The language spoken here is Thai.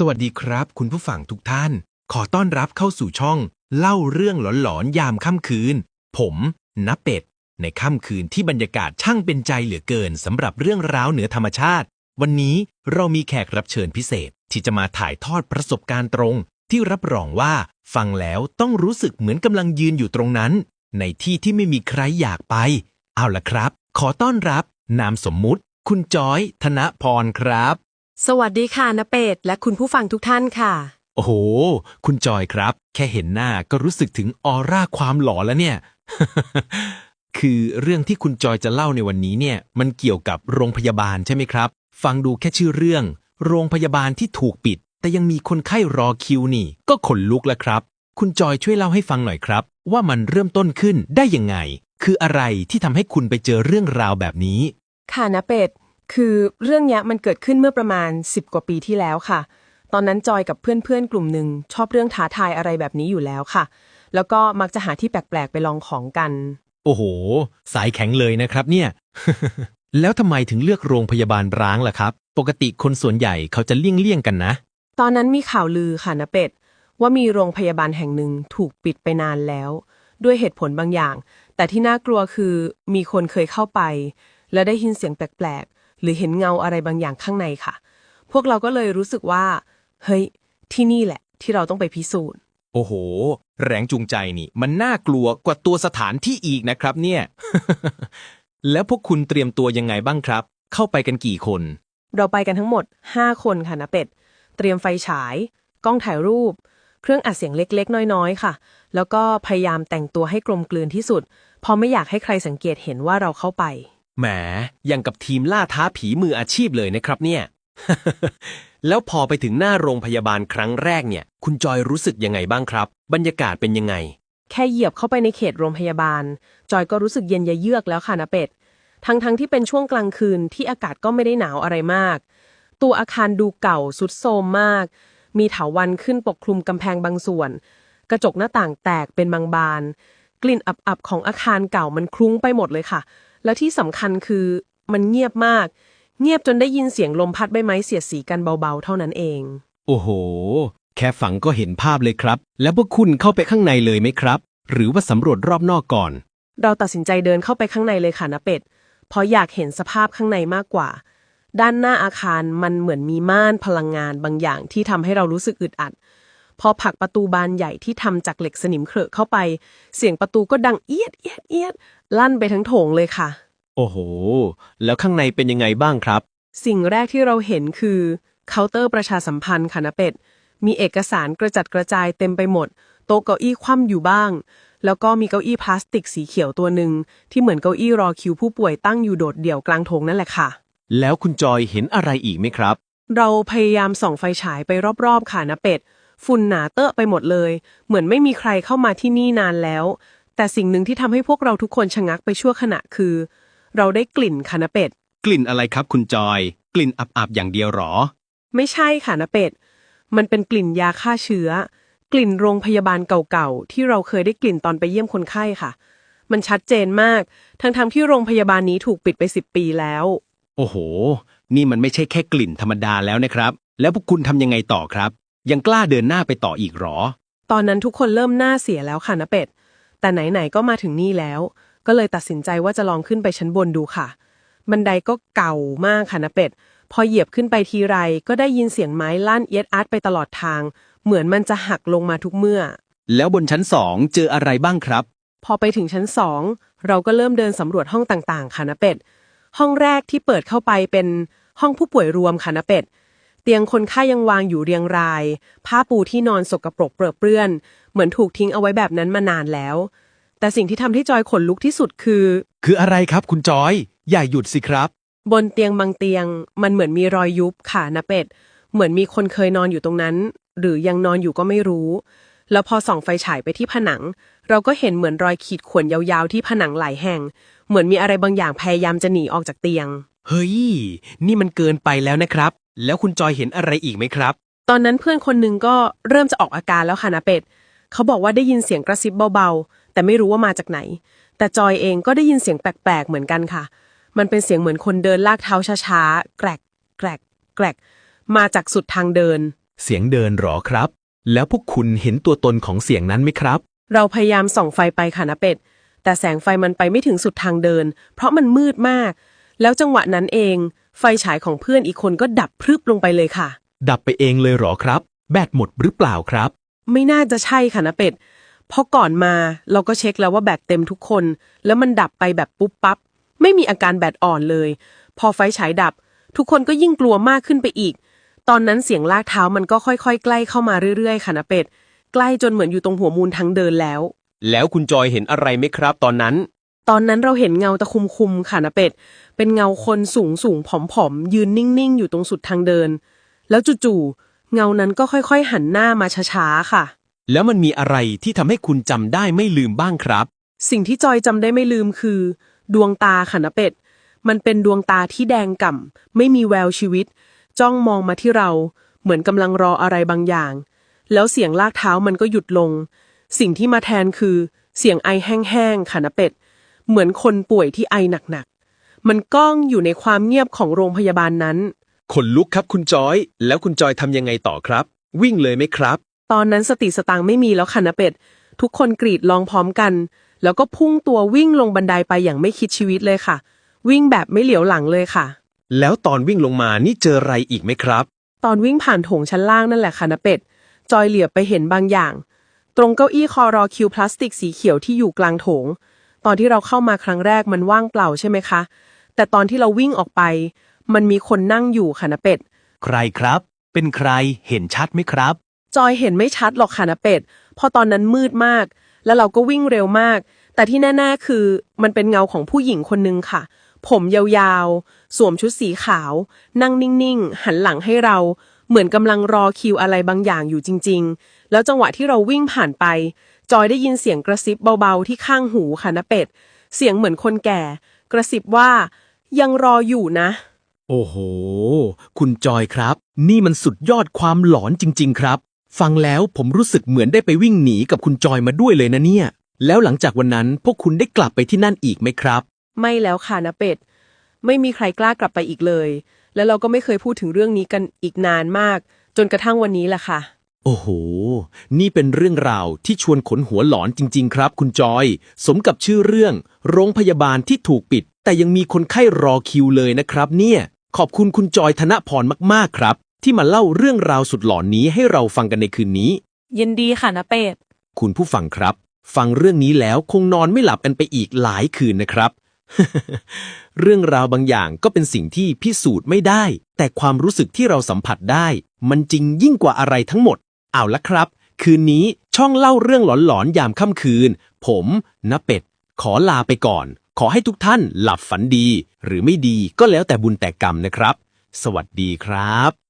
สวัสดีครับ คุณผู้ฟังทุกท่าน ขอต้อนรับเข้าสู่ช่อง เล่าเรื่องหลอนๆยามค่ำคืน ผมณเป็ด ในค่ำคืนที่บรรยากาศช่างเป็นใจเหลือเกินสำหรับเรื่องราวเหนือธรรมชาติ วันนี้เรามีแขกรับเชิญพิเศษที่จะมาถ่ายทอดประสบการณ์ตรง ที่รับรองว่าฟังแล้วต้องรู้สึกเหมือนกำลังยืนอยู่ตรงนั้น ในที่ที่ไม่มีใครอยากไป เอาล่ะครับ ขอต้อนรับ นามสมมุติ คุณจอย ธนพรครับ สวัสดีค่ะนเป็ดและคุณผู้ฟังทุกท่านค่ะ โอ้โห คุณจอยครับ แค่เห็นหน้าก็รู้สึกถึงออร่าความหล่อแล้วเนี่ย คือเรื่องที่คุณจอยจะเล่าในวันนี้เนี่ย มันเกี่ยวกับโรงพยาบาลใช่ไหมครับ ฟังดูแค่ชื่อเรื่อง โรงพยาบาลที่ถูกปิด แต่ยังมีคนไข้รอคิวนี่ ก็ขนลุกแล้วครับ คุณจอยช่วยเล่าให้ฟังหน่อยครับ ว่ามันเริ่มต้นขึ้นได้ยังไง คืออะไรที่ทำให้คุณไปเจอเรื่องราวแบบนี้ ค่ะนเป็ด คือเรื่องเนี้ยมันเกิดขึ้นเมื่อประมาณ 10 กว่าปีที่แล้วค่ะ ตอนนั้นจอยกับเพื่อนๆกลุ่มหนึ่งชอบเรื่องท้าทายอะไรแบบนี้อยู่แล้วค่ะ แล้วก็มักจะหาที่แปลกๆไปลองของกัน โอ้โห สายแข็งเลยนะครับเนี่ย แล้วทำไมถึงเลือกโรงพยาบาลร้างล่ะครับ ปกติคนส่วนใหญ่เขาจะเลี่ยงเลี่ยงๆกันนะ ตอนนั้นมีข่าวลือค่ะนเป็ดว่ามีโรงพยาบาลแห่งหนึ่งถูกปิดไปนานแล้ว ด้วยเหตุผลบางอย่าง แต่ที่น่ากลัวคือมีคนเคยเข้าไป และได้ยินเสียงแปลกๆ หรือเห็นเงาอะไรบางอย่างข้างในค่ะ พวกเราก็เลยรู้สึกว่า เฮ้ย ที่นี่แหละ ที่เราต้องไปพิสูจน์ โอ้โห แรงจูงใจนี่ มันน่ากลัวกว่าตัวสถานที่อีกนะครับ เนี่ย แล้วพวกคุณเตรียมตัวยังไงบ้างครับ เข้าไปกันกี่คน เราไปกันทั้งหมด 5 คนค่ะนะเป็ด เตรียมไฟฉาย กล้องถ่ายรูป เครื่องอัดเสียงเล็กๆ น้อยๆ ค่ะ แล้วก็พยายามแต่งตัวให้กลมกลืนที่สุด เพราะไม่อยากให้ใครสังเกตเห็นว่าเราเข้าไป แหมยังกับทีมล่าท้าผีมืออาชีพเลยนะครับเนี่ย แล้วพอไปถึงหน้าโรงพยาบาลครั้งแรกเนี่ย คุณจอยรู้สึกยังไงบ้างครับ บรรยากาศเป็นยังไง แค่เหยียบเข้าไปในเขตโรงพยาบาล จอยก็รู้สึกเย็นยะเยือกแล้วค่ะนะเป็ด ทั้งๆทที่เป็นช่วงกลางคืนที่อากาศก็ไม่ได้หนาวอะไรมาก ตัวอาคารดูเก่าสุดโทรมมาก มีเถาวันขึ้นปกคลุมกำแพงบางส่วน กระจกหน้าต่างแตกเป็นบางบาน กลิ่นอับๆของอาคารเก่ามันคลุ้งไปหมดเลยค่ะ แล้วที่สำคัญคือมันเงียบมาก เงียบจนได้ยินเสียงลมพัดใบไม้เสียดสีกันเบาๆ เท่านั้นเอง โอ้โห แค่ฝังก็เห็นภาพเลยครับ แล้วพวกคุณเข้าไปข้างในเลยไหมครับ หรือว่าสำรวจรอบนอกก่อน เราตัดสินใจเดินเข้าไปข้างในเลยค่ะนะเป็ดเพราะอยากเห็นสภาพข้างในมากกว่า ด้านหน้าอาคารมันเหมือนมีม่านพลังงานบางอย่างที่ทำให้เรารู้สึกอึดอัด พอผลักประตูบานใหญ่ที่ทำจากเหล็กสนิมเครอะเข้าไป เสียงประตูก็ดังเอียดเอียดเอียดลั่นไปทั้งโถงเลยค่ะ โอ้โห แล้วข้างในเป็นยังไงบ้างครับ สิ่งแรกที่เราเห็นคือเคาน์เตอร์ประชาสัมพันธ์ค่ะนะเป็ด มีเอกสารกระจัดกระจายเต็มไปหมด โต๊ะเก้าอี้คว่ำอยู่บ้าง แล้วก็มีเก้าอี้พลาสติกสีเขียวตัวหนึ่งที่เหมือนเก้าอี้รอคิวผู้ป่วยตั้งอยู่โดดเดี่ยวกลางโถงนั่นแหละค่ะ แล้วคุณจอยเห็นอะไรอีกไหมครับ เราพยายามส่องไฟฉายไปรอบๆค่ะนะเป็ด ฝุ่นหนาเตอะไปหมดเลย เหมือนไม่มีใครเข้ามาที่นี่นานแล้ว แต่สิ่งหนึ่งที่ทำให้พวกเราทุกคนชะงักไปชั่วขณะคือ เราได้กลิ่นค่ะนะเป็ด กลิ่นอะไรครับคุณจอย กลิ่นอับๆอย่างเดียวหรอ ไม่ใช่ค่ะนะเป็ด มันเป็นกลิ่นยาฆ่าเชื้อ กลิ่นโรงพยาบาลเก่าๆ ที่เราเคยได้กลิ่นตอนไปเยี่ยมคนไข้ค่ะ มันชัดเจนมาก ทั้งๆที่โรงพยาบาลนี้ถูกปิดไปสิบปีแล้ว โอ้โห นี่มันไม่ใช่แค่กลิ่นธรรมดาแล้วนะครับ แล้วพวกคุณทำยังไงต่อครับ ยังกล้าเดินหน้าไปต่ออีกหรอ ตอนนั้นทุกคนเริ่มหน้าเสียแล้วค่ะนะเป็ด แต่ไหนๆก็มาถึงนี่แล้ว ก็เลยตัดสินใจว่าจะลองขึ้นไปชั้นบนดูค่ะ บันไดก็เก่ามากค่ะนะเป็ด พอเหยียบขึ้นไปทีไรก็ได้ยินเสียงไม้ลั่นเอียดอาร์ตไปตลอดทาง เหมือนมันจะหักลงมาทุกเมื่อ แล้วบนชั้นสองเจออะไรบ้างครับ พอไปถึงชั้นสองเราก็เริ่มเดินสำรวจห้องต่างๆค่ะนะเป็ด ห้องแรกที่เปิดเข้าไปเป็นห้องผู้ป่วยรวมค่ะนะเป็ดเตียงคนไข้ยังวางอยู่เรียงราย ผ้าปูที่นอนสกปรกเปรอะเปื้อน เหมือนถูกทิ้งเอาไว้แบบนั้นมานานแล้ว แต่สิ่งที่ทำให้จอยขนลุกที่สุดคือ คืออะไรครับคุณจอย อย่าหยุดสิครับ บนเตียงบางเตียง มันเหมือนมีรอยยุบค่ะนะเป็ด เหมือนมีคนเคยนอนอยู่ตรงนั้น หรือยังนอนอยู่ก็ไม่รู้ แล้วพอส่องไฟฉายไปที่ผนัง เราก็เห็นเหมือนรอยขีดข่วนยาวๆที่ผนังหลายแห่ง เหมือนมีอะไรบางอย่างพยายามจะหนีออกจากเตียง เฮ้ย นี่มันเกินไปแล้วนะครับ แล้วคุณจอยเห็นอะไรอีกไหมครับ ตอนนั้นเพื่อนคนหนึ่งก็เริ่มจะออกอาการแล้วค่ะนะเป็ด เขาบอกว่าได้ยินเสียงกระซิบเบาๆ แต่ไม่รู้ว่ามาจากไหน แต่จอยเองก็ได้ยินเสียงแปลกๆ เหมือนกันค่ะ มันเป็นเสียงเหมือนคนเดินลากเท้าช้าๆ แกรกแกรกแกรกมาจากสุดทางเดิน เสียงเดินหรอครับ แล้วพวกคุณเห็นตัวตนของเสียงนั้นไหมครับ เราพยายามส่องไฟไปค่ะนะเป็ด แต่แสงไฟมันไปไม่ถึงสุดทางเดิน เพราะมันมืดมาก แล้วจังหวะนั้นเอง ไฟฉายของเพื่อนอีกคนก็ดับพรึบลงไปเลยค่ะ ดับไปเองเลยหรอครับ แบตหมดหรือเปล่าครับ ไม่น่าจะใช่ค่ะนะเป็ดเพราะก่อนมาเราก็เช็คแล้วว่าแบตเต็มทุกคน แล้วมันดับไปแบบปุ๊บปั๊บไม่มีอาการแบตอ่อนเลย พอไฟฉายดับ ทุกคนก็ยิ่งกลัวมากขึ้นไปอีก ตอนนั้นเสียงลากเท้ามันก็ค่อยๆ ใกล้เข้ามาเรื่อยๆ ค่ะนะเป็ด ใกล้จนเหมือนอยู่ตรงหัวมูลทางเดินแล้ว แล้วคุณจอยเห็นอะไรไหมครับ ตอนนั้น ตอนนั้นเราเห็นเงาตะคุมคุมๆค่ะนะเป็ด เป็นเงาคนสูงสูงผอมผอมๆ ยืนนิ่งๆ อยู่ตรงสุดทางเดิน แล้วจู่ๆ เงานั้นก็ค่อยๆ หันหน้ามาช้าๆ ค่ะ แล้วมันมีอะไรที่ทำให้คุณจำได้ไม่ลืมบ้างครับ สิ่งที่จอยจำได้ไม่ลืมคือ ดวงตาค่ะนะเป็ด มันเป็นดวงตาที่แดงก่ำไม่มีแววชีวิต จ้องมองมาที่เรา เหมือนกำลังรออะไรบางอย่าง แล้วเสียงลากเท้ามันก็หยุดลง สิ่งที่มาแทนคือ เสียงไอแห้งๆค่ะนะเป็ด เหมือนคนป่วยที่ไอหนักๆ มันก้องอยู่ในความเงียบของโรงพยาบาลนั้น ขนลุกครับคุณจอย แล้วคุณจอยทำยังไงต่อครับ วิ่งเลยไหมครับ ตอนนั้นสติสตางค์ไม่มีแล้วค่ะนะเป็ด ทุกคนกรีดร้องพร้อมกัน แล้วก็พุ่งตัววิ่งลงบันไดไปอย่างไม่คิดชีวิตเลยค่ะ วิ่งแบบไม่เหลียวหลังเลยค่ะ แล้วตอนวิ่งลงมานี่เจออะไรอีกไหมครับ ตอนวิ่งผ่านโถงชั้นล่างนั่นแหละค่ะนะเป็ด จอยเหลียบไปเห็นบางอย่าง ตรงเก้าอี้คอรอคิวพลาสติกสีเขียวที่อยู่กลางโถงต อนที่เราเข้ามาครั้งแรกมันว่างเปล่าใช่ไหมคะ แต่ตอนที่เราวิ่งออกไป มันมีคนนั่งอยู่ค่ะนะเป็ด ใครครับ เป็นใครเห็นชัดไหมครับ จอยเห็นไม่ชัดหรอกค่ะนะเป็ด เพราะตอนนั้นมืดมาก แล้วเราก็วิ่งเร็วมาก แต่ที่แน่ๆคือ มันเป็นเงาของผู้หญิงคนนึงค่ะ ผมยาวๆ สวมชุดสีขาว นั่งนิ่งๆ หันหลังให้เรา เหมือนกำลังรอคิวอะไรบางอย่างอยู่จริง ๆ แล้วจังหวะที่เราวิ่งผ่านไป จอยได้ยินเสียงกระซิบเบาๆที่ข้างหูค่ะนะเป็ด เสียงเหมือนคนแก่ กระซิบว่ายังรออยู่นะ โอ้โห คุณจอยครับ นี่มันสุดยอดความหลอนจริง ๆ ครับ ฟังแล้วผมรู้สึกเหมือนได้ไปวิ่งหนีกับคุณจอยมาด้วยเลยนะเนี่ย แล้วหลังจากวันนั้นพวกคุณได้กลับไปที่นั่นอีกไหมครับ ไม่แล้วค่ะนะเป็ด ไม่มีใครกล้ากลับไปอีกเลย แล้วเราก็ไม่เคยพูดถึงเรื่องนี้กันอีกนานมาก จนกระทั่งวันนี้แหละค่ะ โอ้โห นี่เป็นเรื่องราวที่ชวนขนหัวหลอนจริง ๆ ครับ คุณจอย สมกับชื่อเรื่อง โรงพยาบาลที่ถูกปิด แต่ยังมีคนไข้รอคิวเลยนะครับ เนี่ย ขอบคุณคุณจอยธนพรมากๆครับ ที่มาเล่าเรื่องราวสุดหลอนนี้ให้เราฟังกันในคืนนี้ ยินดีค่ะนะเป็ด คุณผู้ฟังครับ ฟังเรื่องนี้แล้วคงนอนไม่หลับกันไปอีกหลายคืนนะครับ เรื่องราวบางอย่างก็เป็นสิ่งที่พิสูจน์ไม่ได้ แต่ความรู้สึกที่เราสัมผัสได้ มันจริงยิ่งกว่าอะไรทั้งหมด เอาละครับ คืนนี้ช่องเล่าเรื่องหลอนๆยามค่ำคืน ผมนเป็ด ขอลาไปก่อน ขอให้ทุกท่านหลับฝันดี หรือไม่ดีก็แล้วแต่บุญแต่กรรมนะครับ สวัสดีครับ